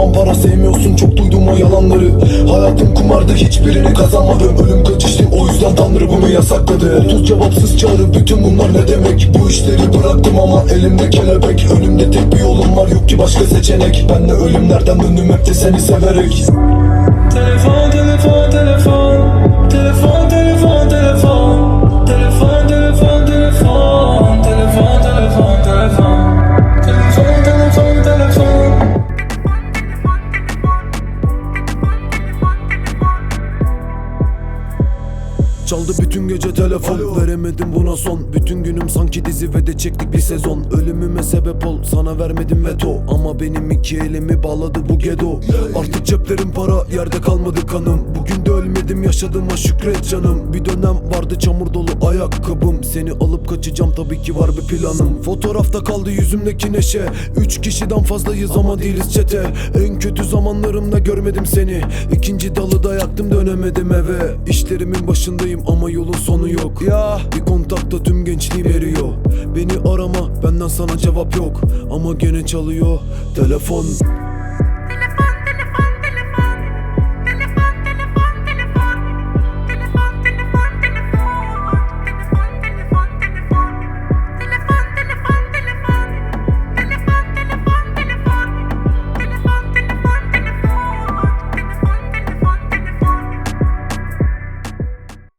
Tamam para sevmiyorsun çok duydum o yalanları. Hayatım kumardı hiçbirini kazanmadım Ölüm kaçıştı o yüzden tanrı bunu yasakladı. 30 cevapsız çağrı bütün bunlar ne demek? Bu işleri bıraktım ama elimde kelebek. Önümde tek bir yolum var yok ki başka seçenek. Ben de ölümlerden döndüm hep de seni severek. Telefon, telefon Telefon, Çaldı bütün gece telefon. Veremedim buna son. Bütün günüm sanki dizi ve de çektik bir sezon. Ölümüme sebep ol sana vermedim veto. Ama benim iki elimi bağladı bu gedo. Artık ceplerim para yerde kalmadı kanım. de ölmedim yaşadığıma şükret canım. Bir dönem vardı çamur dolu ayakkabım. Seni alıp kaçacağım tabii ki var bir planım. Fotoğrafta kaldı yüzümdeki neşe. Üç kişiden fazlayız ama değiliz çete. En kötü zamanlarımda görmedim seni. İkinci dalı da yaktım dönemedim eve. İşlerimin başındayım ama yolun sonu yok. Ya. Bir kontakta tüm gençliğim eriyor. Beni arama benden sana cevap yok. Ama gene çalıyor telefon